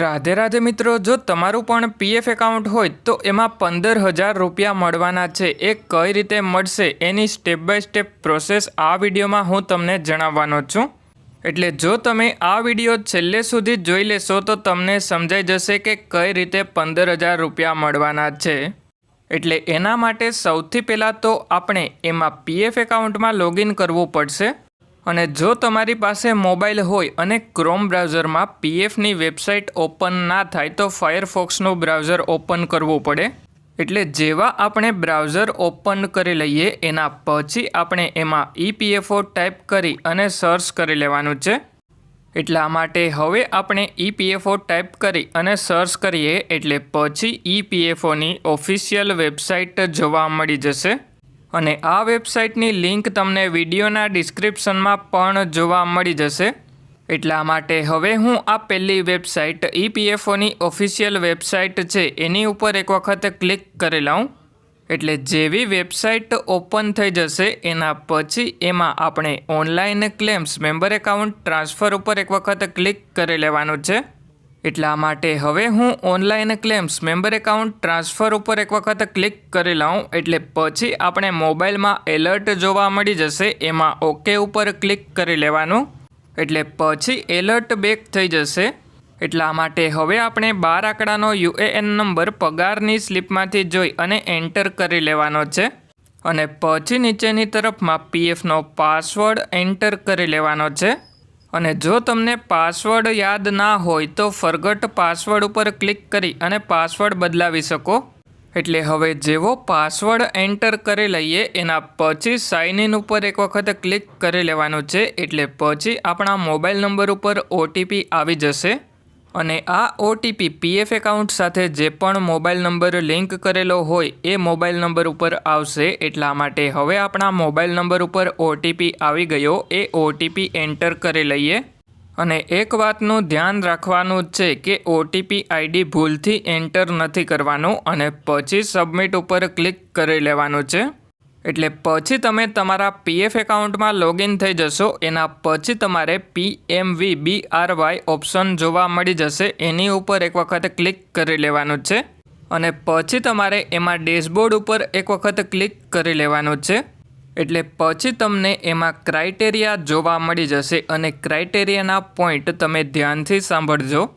રાધે રાધે મિત્રો, જો તમારું પણ પીએફ એકાઉન્ટ હોય તો એમાં પંદર હજાર રૂપિયા મળવાના છે. એ કઈ રીતે મળશે એની સ્ટેપ બાય સ્ટેપ પ્રોસેસ આ વિડીયોમાં હું તમને જણાવવાનો છું. એટલે જો તમે આ વીડિયો છેલ્લે સુધી જોઈ લેશો તો તમને સમજાઈ જશે કે કઈ રીતે પંદર હજાર રૂપિયા મળવાના છે. એટલે એના માટે સૌથી પહેલાં તો આપણે એમાં પીએફ એકાઉન્ટમાં લોગિન કરવું પડશે. અને જો તમારી પાસે મોબાઈલ હોય અને ક્રોમ બ્રાઉઝરમાં પીએફની વેબસાઇટ ઓપન ના થાય તો ફાયરફોક્સનું બ્રાઉઝર ઓપન કરવું પડે. એટલે જેવા આપણે બ્રાઉઝર ઓપન કરી લઈએ, એના પછી આપણે એમાં ઈપીએફઓ ટાઈપ કરી અને સર્ચ કરી લેવાનું છે. એટલા માટે હવે આપણે ઈપીએફઓ ટાઈપ કરી અને સર્ચ કરીએ, એટલે પછી ઈપીએફઓની ઓફિશિયલ વેબસાઇટ જોવા મળી જશે. અને આ વેબસાઇટની લિંક તમને વિડીયોના ડિસ્ક્રિપ્શનમાં પણ જોવા મળી જશે. એટલા માટે હવે હું આ પહેલી વેબસાઇટ, ઈપીએફઓની ઓફિશિયલ વેબસાઇટ છે, એની ઉપર એક વખત ક્લિક કરી લઉં. એટલે જેવી વેબસાઇટ ઓપન થઈ જશે, એના પછી એમાં આપણે online claims, member account transfer ઉપર એક વખત ક્લિક કરી લેવાનું છે. એટલા માટે હવે હું online claims member account transfer ઉપર એક વખત ક્લિક કરી લઉં એટલે પછી આપણે મોબાઈલમાં એલર્ટ જોવા મળી જશે, એમાં ઓકે ઉપર ક્લિક કરી લેવાનું. એટલે પછી એલર્ટ બેક થઈ જશે. એટલા માટે હવે આપણે બાર આંકડાનો યુએએન નંબર પગારની સ્લીપમાંથી જોઈ અને એન્ટર કરી લેવાનો છે. અને પછી નીચેની તરફમાં પીએફનો પાસવર્ડ એન્ટર કરી લેવાનો છે. અને જો તમને પાસવર્ડ યાદ ના હોય તો ફરગટ પાસવર્ડ ઉપર ક્લિક કરી અને પાસવર્ડ બદલાવી શકો. એટલે હવે જેવો પાસવર્ડ એન્ટર કરી લઈએ, એના પછી સાઇન ઇન ઉપર એક વખત ક્લિક કરી લેવાનું છે. એટલે પછી આપણા મોબાઈલ નંબર ઉપર ઓટીપી આવી જશે. અને આ ઓટીપી પીએફ એકાઉન્ટ સાથે જે પણ મોબાઈલ નંબર લિંક કરેલો હોય, એ મોબાઈલ નંબર ઉપર આવશે. એટલા માટે હવે આપણા મોબાઈલ નંબર ઉપર ઓટીપી આવી ગયો. એ ઓટીપી એન્ટર કરી લઈએ. અને એક વાતનું ધ્યાન રાખવાનું છે કે ઓટીપી આઈડી ભૂલથી એન્ટર નથી કરવાનું અને પછી સબમિટ ઉપર ક્લિક કરી લેવાનું છે. એટલે પછી તમે તમારા પીએફ એકાઉન્ટમાં લોગિન થઈ જશો. એના પછી તમારે PMV B R Y option જોવા મળી જશે. એની ઉપર એક વખત ક્લિક કરી લેવાનું છે. અને પછી તમારે એમાં ડેશબોર્ડ ઉપર એક વખત ક્લિક કરી લેવાનું છે. એટલે પછી તમને એમાં ક્રાઇટેરિયા જોવા મળી જશે. અને ક્રાઇટેરિયાના પોઈન્ટ તમે ધ્યાનથી સાંભળજો.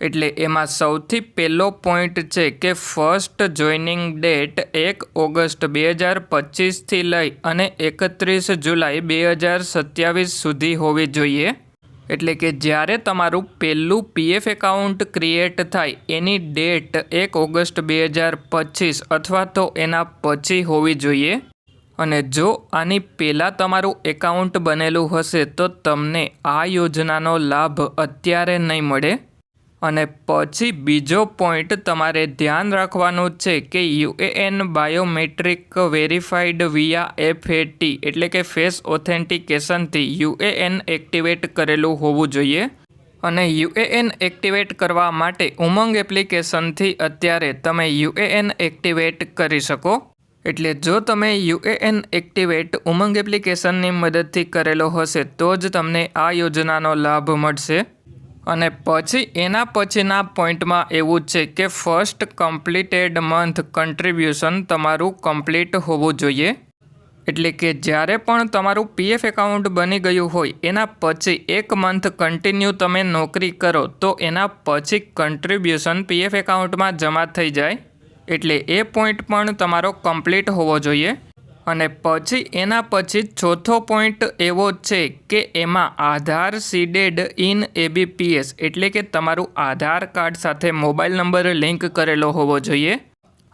એટલે એમાં સૌથી પહેલો પોઈન્ટ છે કે ફર્સ્ટ જોઈનિંગ ડેટ એક ઓગસ્ટ બે હજાર પચીસથી લઈ અને એકત્રીસ જુલાઈ બે હજાર સત્યાવીસ સુધી હોવી જોઈએ. એટલે કે જ્યારે તમારું પહેલું પીએફ એકાઉન્ટ ક્રિએટ થાય, એની ડેટ એક ઓગસ્ટ બે હજાર પચીસ અથવા તો એના પછી હોવી જોઈએ. અને જો આની પહેલાં તમારું એકાઉન્ટ બનેલું હશે, તો તમને આ યોજનાનો લાભ અત્યારે નહીં મળે. અને પછી બીજો પોઈન્ટ તમારે ધ્યાન રાખવાનું છે કે UAN biometric verified via FAT, એટલે કે ફેસ ઓથેન્ટિકેશનથી યુએએન એક્ટિવેટ કરેલું હોવું જોઈએ. અને યુએએન એક્ટિવેટ કરવા માટે ઉમંગ એપ્લિકેશનથી અત્યારે તમે યુએએન એક્ટિવેટ કરી શકો. એટલે જો તમે યુએએન એક્ટિવેટ ઉમંગ એપ્લિકેશનની મદદથી કરેલો હશે, તો જ તમને આ યોજનાનો લાભ મળશે. અને પછી એના પછીના પોઈન્ટમાં એવું છે કે ફર્સ્ટ કમ્પ્લીટેડ મંથ કન્ટ્રીબ્યુશન તમારું કમ્પ્લીટ હોવું જોઈએ. એટલે કે જ્યારે પણ તમારું પીએફ એકાઉન્ટ બની ગયું હોય, એના પછી એક મંથ કન્ટિન્યુ તમે નોકરી કરો, તો એના પછી કન્ટ્રીબ્યુશન પીએફ એકાઉન્ટમાં જમા થઈ જાય. એટલે એ પોઈન્ટ પણ તમારો કમ્પ્લીટ હોવો જોઈએ. અને પછી એના પછી ચોથો પોઈન્ટ એવો છે કે એમાં આધાર સીડેડ ઇન એબીપીએસ એટલે કે તમારું આધાર કાર્ડ સાથે મોબાઈલ નંબર લિંક કરેલો હોવો જોઈએ.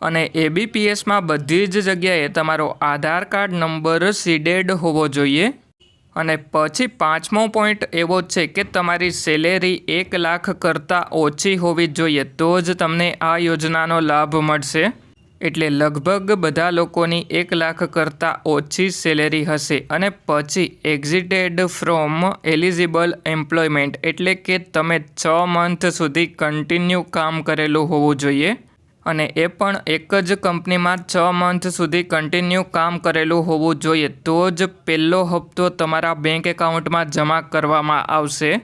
અને એબીપીએસમાં બધી જ જગ્યાએ તમારો આધાર કાર્ડ નંબર સીડેડ હોવો જોઈએ. અને પછી પાંચમો પોઈન્ટ એવો છે કે તમારી સેલેરી એક લાખ કરતાં ઓછી હોવી જોઈએ તો જ તમને આ યોજનાનો લાભ મળશે. એટલે લગભગ બધા લોકોની એક લાખ કરતાં ઓછી સેલેરી હશે અને પછી એક્ઝિટેડ ફ્રોમ એલિજિબલ એમ્પ્લોયમેન્ટ એટલે કે તમે છ મંથ સુધી કન્ટિન્યુ કામ કરેલું હોવું જોઈએ. અને એ પણ એક જ કંપનીમાં છ મંથ સુધી કન્ટિન્યુ કામ કરેલું હોવું જોઈએ. તો જ પહેલો હપ્તો તમારા બેંક એકાઉન્ટમાં જમા કરવામાં આવશે.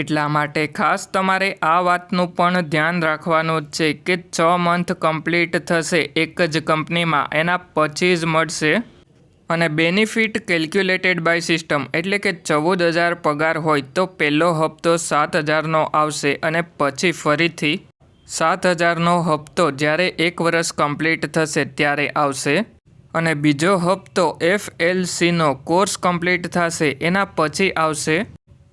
એટલા માટે ખાસ તમારે આ વાતનું પણ ધ્યાન રાખવાનું છે કે છ મંથ કમ્પ્લીટ થશે એક જ કંપનીમાં, એના પછી જ મળશે. અને બેનિફિટ કેલ્ક્યુલેટેડ બાય સિસ્ટમ એટલે કે ચૌદ હજાર પગાર હોય તો પહેલો હપ્તો સાત હજારનો આવશે અને પછી ફરીથી સાત હજારનો હપ્તો જ્યારે એક વર્ષ કમ્પ્લીટ થશે ત્યારે આવશે. અને બીજો હપ્તો એફએલસીનો કોર્સ કમ્પ્લીટ થશે, એના પછી આવશે.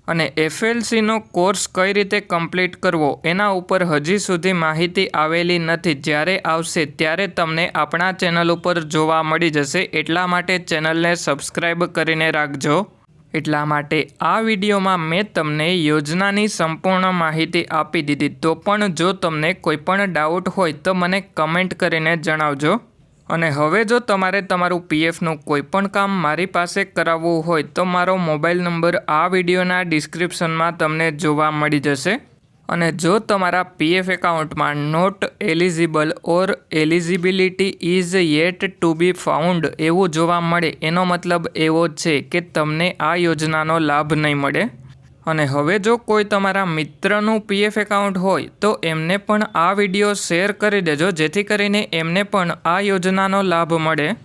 અને એફએલસીનો કોર્સ કઈ રીતે કમ્પ્લીટ કરવો, એના ઉપર હજી સુધી માહિતી આવેલી નથી. જ્યારે આવશે ત્યારે તમને આપણા ચેનલ ઉપર જોવા મળી જશે. એટલા માટે ચેનલને સબસ્ક્રાઈબ કરીને રાખજો. એટલા માટે આ વિડીયોમાં મેં તમને યોજનાની સંપૂર્ણ માહિતી આપી દીધી. તો પણ જો તમને કોઈ પણ ડાઉટ હોય તો મને કમેન્ટ કરીને જણાવજો. અને હવે જો તમારે તમારું પીએફનું કોઈ પણ કામ મારી પાસે કરાવવું હોય તો મારો મોબાઈલ નંબર આ વિડીયોના ડિસ્ક્રિપ્શનમાં તમને જોવા મળી જશે. અને જો તમારા પીએફ એકાઉન્ટમાં not eligible or eligibility is yet to be found એવું જોવા મળે એનો મતલબ એવો છે કે તમને આ યોજનાનો લાભ નહીં મળે. અને હવે જો કોઈ તમારા મિત્રનું પીએફ એકાઉન્ટ હોય, તો એમને પણ આ વીડિયો શેર કરી દેજો, જેથી કરીને એમને પણ આ યોજનાનો લાભ મળે.